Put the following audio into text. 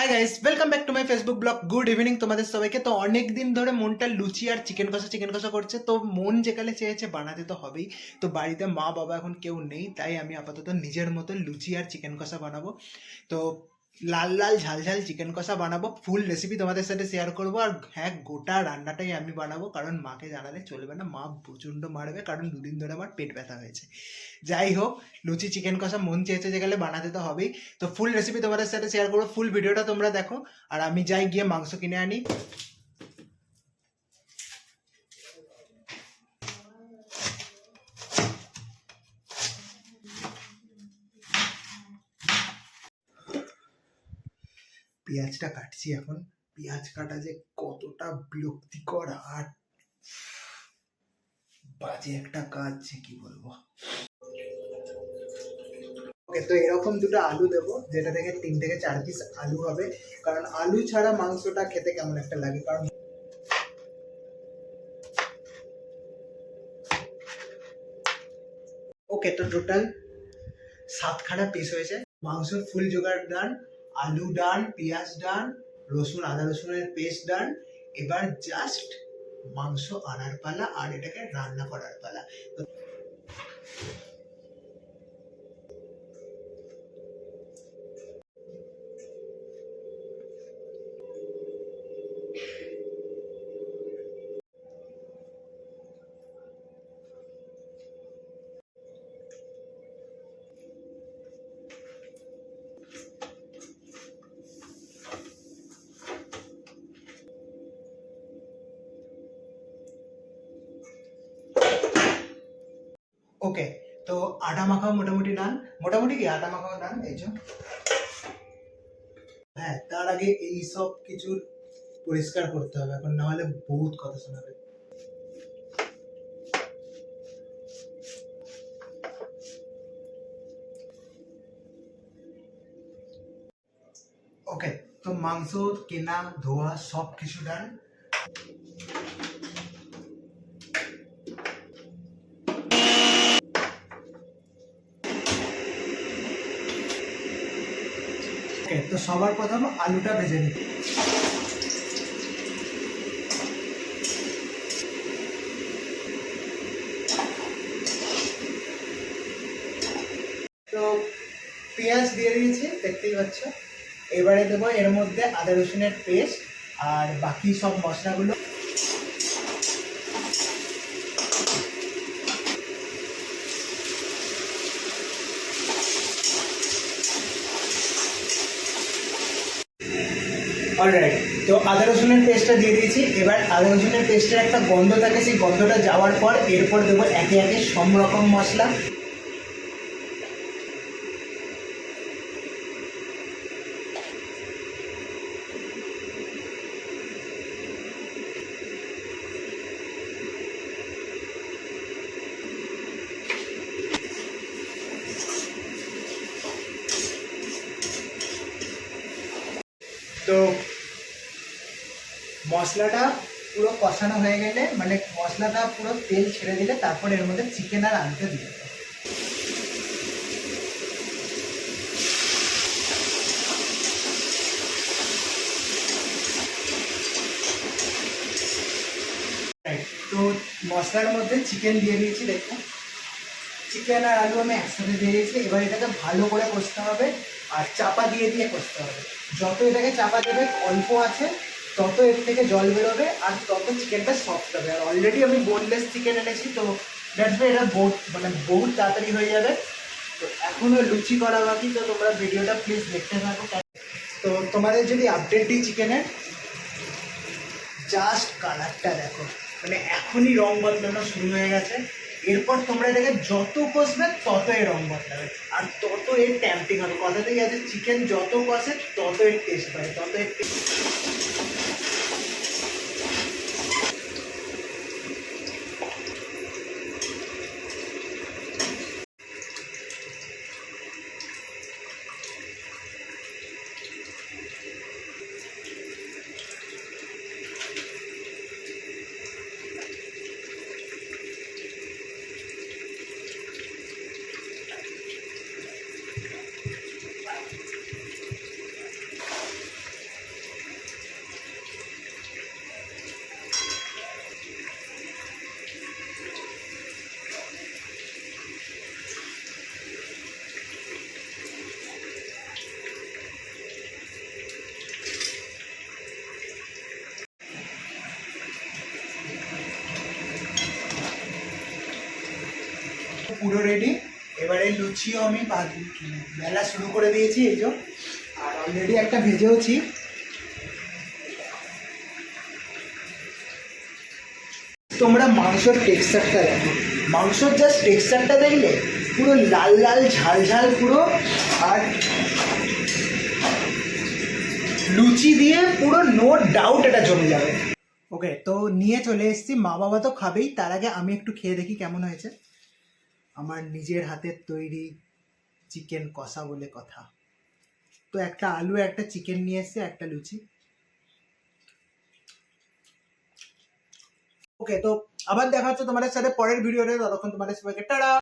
Hi guys welcome back to my Facebook blog good evening তোমাদের সবাইকে। তো অনেক দিন ধরে মনটা লুচি আর চিকেন কষা চিকেন কষা করছে। তো মন যেকালে চেয়েছে বানাতে তো হবেই। তো বাড়িতে মা বাবা এখন কেউ নেই, তাই আমি আপাতত নিজের মতো লুচি আর চিকেন কষা বানাবো। তো লাল লাল ঝাল ঝাল চিকেন কষা বানাবো। ফুল রেসিপি তোমাদের সাথে শেয়ার করব। আর হ্যাঁ গোটা রান্নাটাই আমি বানাবো। কারণ মাকে জানালে চলবে না। মা প্রচণ্ড মারবে। কারণ দুদিন ধরে আমার পেট ব্যথা হয়েছে। যাই হোক, লুচি চিকেন কষা মন চেয়েছে যে গেলে বানাতে তো হবেই। তো ফুল রেসিপি তোমাদের সাথে শেয়ার করব। ফুল ভিডিওটা তোমরা দেখো। আর আমি যাই গিয়ে মাংস কিনে আনি। পেঁয়াজটা কাটছি এখন। পেঁয়াজ কাটা যে কতটা বিরক্তিকর আর বাজে একটা কাজ কি বলব। ওকে তো এরকম দুটো আলু দেবো, যেটা থেকে তিন থেকে চার পিস আলু হবে। কারণ আলু ছাড়া মাংসটা খেতে কেমন একটা লাগে? কারণ ওকে তো টোটাল সাতখানা পিস হয়েছে। মাংসর ফুল জোগাড় ডান আলু ডান পেঁয়াজ ডান রসুন, আদা রসুনের পেস্ট ডান এবার জাস্ট মাংস আনার পালা আর এটাকে রান্না করার পালা। ওকে তো আটা মাখাও মোটামুটি ডান মোটামুটি কি আটা মাখাও ডান এই যে। হ্যাঁ তার আগে এই সব কিছুর পরিষ্কার করতে হবে। এখন না হলে বহুত কথা শোনাবে। ওকে তো মাংস, কেনা, ধোয়া সব কিছু ডান ওকে তো সবার প্রথম আলুটা ভেজে নিই। তো পেঁয়াজ দিয়ে দিয়েছি, দেখতেই পাচ্ছ। এবারে দেবো এর মধ্যে আদা রসুনের পেস্ট আর বাকি সব মশলাগুলো। অলরাইট তো আদা রসুনের পেস্টটা দিয়ে দিয়েছি। এবার আদা রসুনের পেস্টের একটা গন্ধ থাকে, সেই গন্ধটা যাওয়ার পর এরপর দেবো একে একে সব রকম মশলা। তো মশলাটা পুরো কষানো হয়ে গেলে মানে মশলাটা পুরো তেল ছেড়ে দিলে তারপর এর মধ্যে চিকেন আর দিয়ে দেবো। Right, তো মশলার মধ্যে চিকেন দিয়ে দিয়েছি দেখুন। চিকেন আর আলু আমি একসাথে দিয়ে দিয়েছি এবার এটাকে ভালো করে কষতে হবে আর চাপা দিয়ে দিয়ে কষতে হবে। যত এটাকে চাপা দেবে অল্প আছে তত এর থেকে জল বেরোবে আর তত চিকেনটা সফট হবে। আর অলরেডি আমি বোনলেস চিকেন এনেছি, তো ওয়াই এটা বহুত মানে বহুত তাড়াতাড়ি হয়ে যাবে। তো এখনও লুচি করা বাকি, তো তোমরা ভিডিওটা প্লিজ দেখতে থাকো। তো তোমাদের যদি আপডেট দিই চিকেনের জাস্ট কালারটা দেখো। মানে এখনই রং বদলানো শুরু হয়ে গেছে। এরপর তোমরা এটাকে যত কষবে তত এর রং বদলাবে। আর তত এর ট্যাম্পিং হবে। কথাতেই আছে চিকেন যত কষে, তত এর টেস্ট পায় তত এর taste- পুরো রেডি। এবারে লুচিও আমি বেলা শুরু করে দিয়েছি, এই আর অলরেডি একটা ভেজেওছি। তোমরা মাংসর টেক্সচারটা দেখো। মাংসর জাস্ট টেক্সচারটা দেখলে পুরো লাল লাল, ঝাল ঝাল পুরো। আর লুচি দিয়ে পুরো নো ডাউট এটা জমে যাবে। ওকে তো নিয়ে চলে এসেছি। মা বাবা তো খাবেই, তার আগে আমি একটু খেয়ে দেখি কেমন হয়েছে। আমার নিজের হাতের তৈরি চিকেন কষা বলে কথা। তো একটা আলু, একটা চিকেন নিয়ে এসছে, একটা লুচি। ওকে তো আবার দেখা হচ্ছে তোমাদের সাথে পরের ভিডিওতে ততক্ষণ তোমাদের সবাইকে, টাটা!